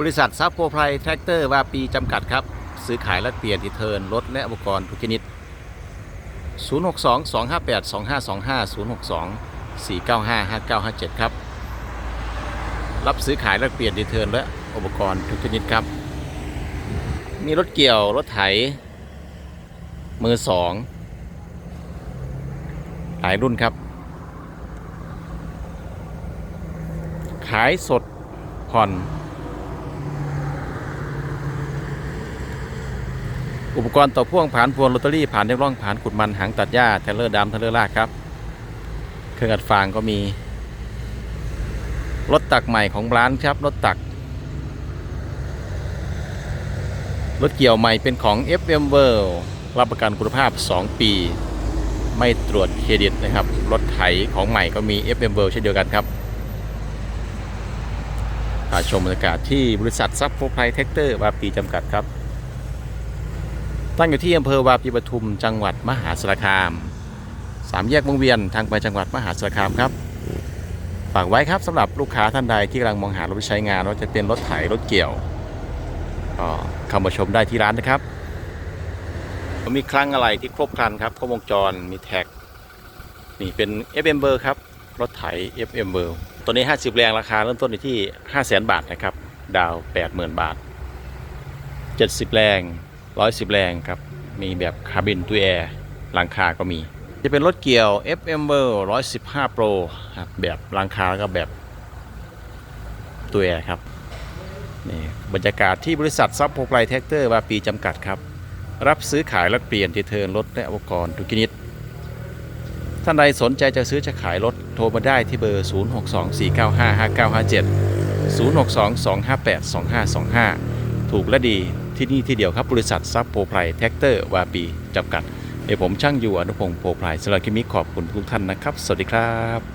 บริษัทซับโปรไพรแท็กเตอร์ว่าปีจำกัดครับ ซื้อขายและเปลี่ยนทีเทิร์นรถและอุปกรณ์ทุกชนิด 062 258 2525 062 495 5957 ครับ รับซื้อขายและเปลี่ยนดีเทิร์นและอุปกรณ์ทุกชนิดครับ มีรถเกี่ยว รถไถ มือสองหลายรุ่นครับ ขายสดผ่อน อุปกรณ์ต่อพ่วงผ่านพวงลอตเตอรี่ผ่านเรียบร่องผ่านขุดมันหางตัดหญ้าเทเลอร์ดำเทเลอร์ลากครับ เครื่องอัดฟางก็มี รถตักใหม่ของร้านครับรถตัก รถเกี่ยวใหม่เป็นของ FM World รับประกันคุณภาพ 2 ปี ไม่ตรวจเครดิตนะครับ รถไถของใหม่ก็มี FM World เช่นเดียวกันครับาชมบรรยากาศที่บริษัทซับโฟไพรเทคเตอร์วาปีจำกัดครับ ตั้งอยู่ที่อำเภอวาปีปทุมจังหวัดมหาสารคามสามแยกวงเวียนทางไปจังหวัดมหาสารคามครับฝากไว้ครับสำหรับลูกค้าท่านใดที่กำลังมองหารถใช้งานว่าจะเป็นรถไถรถเกี่ยวก็เข้ามาชมได้ที่ร้านนะครับ มีครั้งอะไรที่ครบครันครับครบวงจรมีแท็ก นี่เป็น FM เบอร์ครับ รถไถ FM เบอร์ตัวนี้ 50 แรงราคาเริ่มต้นอยู่ที่ 5 0 0 0 0 0 บาทนะครับ ดาว 80,000 บาท 70 แรง 110 แรงครับ มีแบบคาบินตัวแอร์หลังคาก็มี จะเป็นรถเกี่ยว FM v e r 115 Pro ครับแบบหลังคาก็แบบตัวแอร์ครับนี่บรรยากาศที่บริษัทซับโพไลแท็กเตอร์วาปีจำกัดครับ รับซื้อขายและเปลี่ยนที่เทิร์นรถและอุปกรณ์ทุกชนิด ท่านใดสนใจจะซื้อจะขายรถโทรมาได้ที่เบอร์ 0624955957 0622582525 ถูกและดี ที่นี่ที่เดียวครับบริษัทซับโพไพรแท็กเตอร์วาปีจำกัดเดี๋ยวผมช่างอยู่อนุพงศ์โพไพรสำหรับคลิปนี้ขอบคุณทุกท่านนะครับ สวัสดีครับ